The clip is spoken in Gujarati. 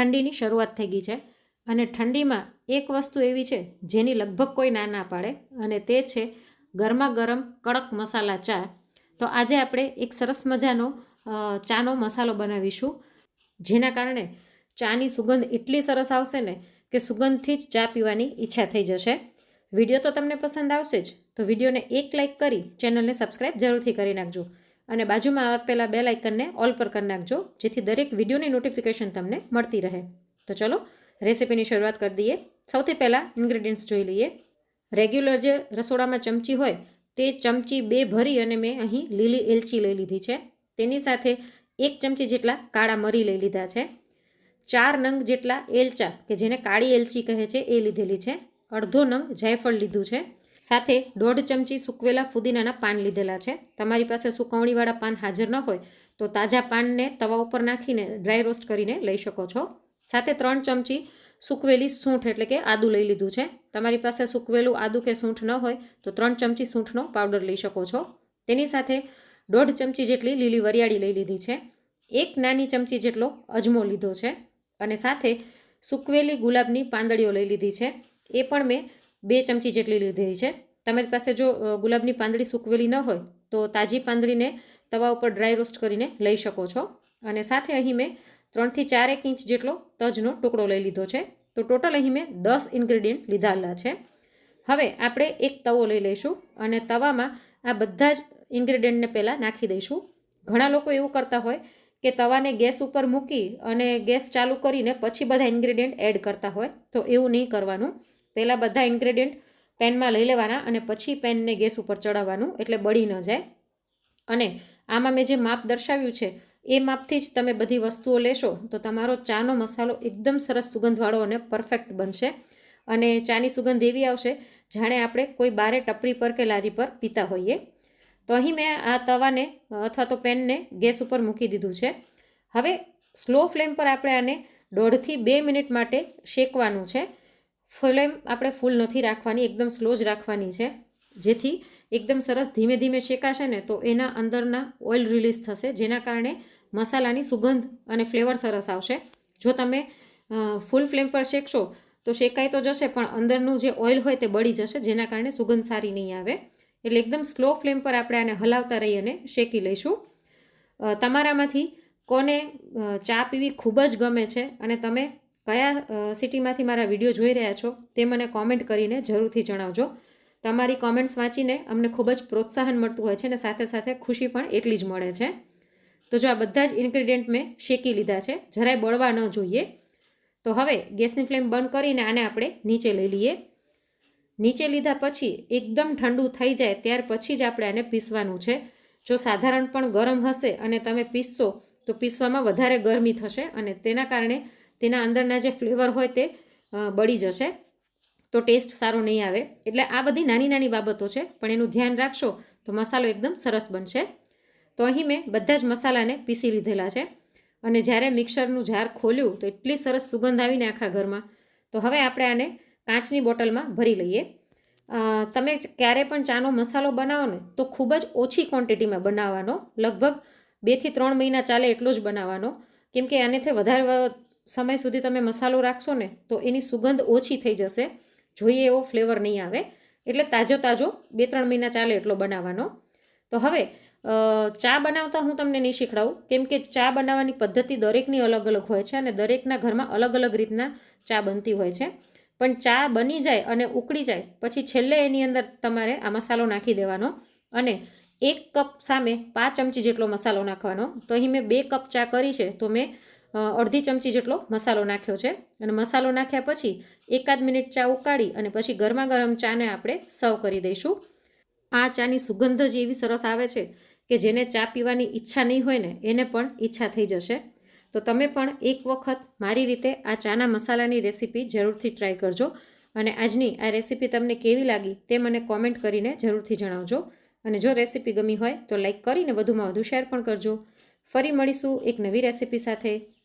ઠંડીની શરૂઆત થઈ ગઈ છે અને ઠંડીમાં એક વસ્તુ એવી છે જેની લગભગ કોઈ ના ના પાડે અને તે છે ગરમા ગરમ કડક મસાલા ચા. તો આજે આપણે એક સરસ મજાનો ચાનો મસાલો બનાવીશું જેના કારણે ચાની સુગંધ એટલી સરસ આવશે ને કે સુગંધથી જ ચા પીવાની ઈચ્છા થઈ જશે. વીડિયો તો તમને પસંદ આવશે જ. તો વિડીયોને એક લાઇક કરી ચેનલને સબસ્ક્રાઈબ જરૂરથી કરી નાખજો. અને બાજુમાં આપેલા બે લાઇકનને ઓલ પર કરી નાખજો, જેથી દરેક વિડીયોની નોટિફિકેશન તમને મળતી રહે. તો ચલો, રેસિપીની શરૂઆત કરી દઈએ. સૌથી પહેલાં ઇન્ગ્રેડિયન્ટ્સ જોઈ લઈએ. રેગ્યુલર જે રસોડામાં ચમચી હોય, તે ચમચી બે ભરી અને મેં અહીં લીલી એલચી લઈ લીધી છે. તેની સાથે એક ચમચી જેટલા કાળા મરી લઈ લીધા છે. ચાર નંગ જેટલા એલચા, કે જેને કાળી એલચી કહે છે, એ લીધેલી છે. અડધો નંગ જાયફળ લીધું છે. સાથે દોઢ ચમચી સૂકવેલા ફુદીનાના પાન લીધેલા છે. તમારી પાસે સુકવણીવાળા પાન હાજર ન હોય તો તાજા પાનને તવા ઉપર નાખીને ડ્રાય રોસ્ટ કરીને લઈ શકો છો. સાથે ત્રણ ચમચી સૂકવેલી સૂંઠ એટલે કે આદું લઈ લીધું છે. તમારી પાસે સૂકવેલું આદું કે સૂંઠ ન હોય તો ત્રણ ચમચી સૂંઠનો પાવડર લઈ શકો છો. તેની સાથે દોઢ ચમચી જેટલી લીલી વરિયાળી લઈ લીધી છે. એક નાની ચમચી જેટલો અજમો લીધો છે. અને સાથે સૂકવેલી ગુલાબની પાંદડીઓ લઈ લીધી છે. એ પણ મેં બે ચમચી જેટલી લીધેલી છે. તમારી પાસે જો ગુલાબની પાંદડી સૂકવેલી ન હોય, તો તાજી પાંદડીને તવા ઉપર ડ્રાય રોસ્ટ કરીને લઈ શકો છો. અને સાથે અહીં મેં ત્રણથી ચારેક ઇંચ જેટલો તજનો ટુકડો લઈ લીધો છે. તો ટોટલ અહીં મેં દસ ઇન્ગ્રેડિયન્ટ લીધાલા છે. હવે આપણે એક તવો લઈ લઈશું અને તવામાં આ બધા જ ઇન્ગ્રેડિયન્ટને પહેલાં નાખી દઈશું. ઘણા લોકો એવું કરતા હોય કે તવાને ગેસ ઉપર મૂકી અને ગેસ ચાલુ કરીને પછી બધા ઇન્ગ્રેડિયન્ટ એડ કરતા હોય, તો એવું નહીં કરવાનું. પહેલાં બધા ઇન્ગ્રેડિયન્ટ પેનમાં લઈ લેવાના અને પછી પેનને ગેસ ઉપર ચડાવવાનું એટલે બળી ન જાય. અને આમાં મેં જે માપ દર્શાવ્યું છે, એ માપથી જ તમે બધી વસ્તુઓ લેશો તો તમારો ચાનો મસાલો એકદમ સરસ સુગંધવાળો અને પરફેક્ટ બનશે. અને ચાની સુગંધ એવી આવશે, જાણે આપણે કોઈ બારે ટપરી પર કે લારી પર પીતા હોઈએ. તો અહીં મેં આ તવાને અથવા તો પેનને ગેસ ઉપર મૂકી દીધું છે. હવે સ્લો ફ્લેમ પર આપણે આને દોઢથી બે મિનિટ માટે શેકવાનું છે. ફ્લેમ આપણે ફૂલ નથી રાખવાની, એકદમ સ્લો જ રાખવાની છે. જેથી એકદમ સરસ ધીમે ધીમે શેકાશે ને તો એના અંદરના ઓઇલ રિલીઝ થશે, જેના કારણે મસાલાની સુગંધ અને ફ્લેવર સરસ આવશે. જો તમે ફૂલ ફ્લેમ પર શેકશો, તો શેકાઈ તો જશે, પણ અંદરનું જે ઓઇલ હોય તે બળી જશે, જેના કારણે સુગંધ સારી નહીં આવે. એટલે એકદમ સ્લો ફ્લેમ પર આપણે આને હલાવતા રહી અને શેકી લઈશું. તમારામાંથી કોને ચા પીવી ખૂબ જ ગમે છે અને તમે કયા સિટીમાંથી મારા વીડિયો જોઈ રહ્યા છો તે મને કોમેન્ટ કરીને જરૂરથી જણાવજો. તમારી કોમેન્ટ્સ વાંચીને અમને ખૂબ જ પ્રોત્સાહન મળતું હોય છે અને સાથે સાથે ખુશી પણ એટલી જ મળે છે. તો જો આ બધા જ ઇન્ગ્રેડિયન્ટ મેં શેકી લીધા છે, જરાય બળવા ન જોઈએ. તો હવે ગેસની ફ્લેમ બંધ કરીને આને આપણે નીચે લઈ લઈએ. નીચે લીધા પછી એકદમ ઠંડુ થઈ જાય ત્યાર પછી જ આપણે આને પીસવાનું છે. જો સાધારણ પણ ગરમ હશે અને તમે પીસશો તો પીસવામાં વધારે ગરમી થશે અને તેના કારણે તેના અંદરના જે ફ્લેવર હોય તે બળી જશે. તો ટેસ્ટ સારો નહીં આવે. એટલે આ બધી નાની નાની બાબતો છે, પણ એનું ધ્યાન રાખશો તો મસાલો એકદમ સરસ બનશે. તો અહીં મેં બધા જ મસાલાને પીસી લીધેલા છે. અને જ્યારે મિક્સરનું જાર ખોલ્યું તો એટલી સરસ સુગંધ આવીને આખા ઘરમાં. તો હવે આપણે આને કાચની બોટલમાં ભરી લઈએ. તમે ક્યારે પણ ચાનો મસાલો બનાવો ને તો ખૂબ જ ઓછી ક્વોન્ટિટીમાં બનાવવાનો. લગભગ બેથી ત્રણ મહિના ચાલે એટલો જ બનાવવાનો. કેમ કે આનેથી વધારે સમય સુધી તમે મસાલો રાખશો ને તો એની સુગંધ ઓછી થઈ જશે. જોઈએ એવો ફ્લેવર નહીં આવે. એટલે તાજો તાજો બે ત્રણ મહિના ચાલે એટલો બનાવવાનો. તો હવે ચા બનાવતા હું તમને નહીં શીખડાવું. કેમ કે ચા બનાવવાની પદ્ધતિ દરેકની અલગ અલગ હોય છે અને દરેકના ઘરમાં અલગ અલગ રીતના ચા બનતી હોય છે. પણ ચા બની જાય અને ઉકળી જાય, પછી છેલ્લે એની અંદર તમારે આ મસાલો નાખી દેવાનો અને એક કપ સામે પાંચ ચમચી જેટલો મસાલો નાખવાનો. તો અહીં મેં બે કપ ચા કરી છે, તો મેં અડધી ચમચી જેટલો મસાલો નાખ્યો છે. અને મસાલો નાખ્યા પછી એકાદ મિનિટ ચા ઉકાળી અને પછી ગરમા ગરમ ચાને આપણે સર્વ કરી દઈશું. આ ચાની સુગંધ જ એવી સરસ આવે છે કે જેને ચા પીવાની ઈચ્છા નહીં હોય ને, એને પણ ઈચ્છા થઈ જશે. તો તમે પણ એક વખત મારી રીતે આ ચાના મસાલાની રેસીપી જરૂરથી ટ્રાય કરજો. અને આજની આ રેસીપી તમને કેવી લાગી તે મને કોમેન્ટ કરીને જરૂરથી જણાવજો. અને જો રેસીપી ગમી હોય તો લાઈક કરીને વધુમાં વધુ શેર પણ કરજો. ફરી મળીશું એક નવી રેસીપી સાથે.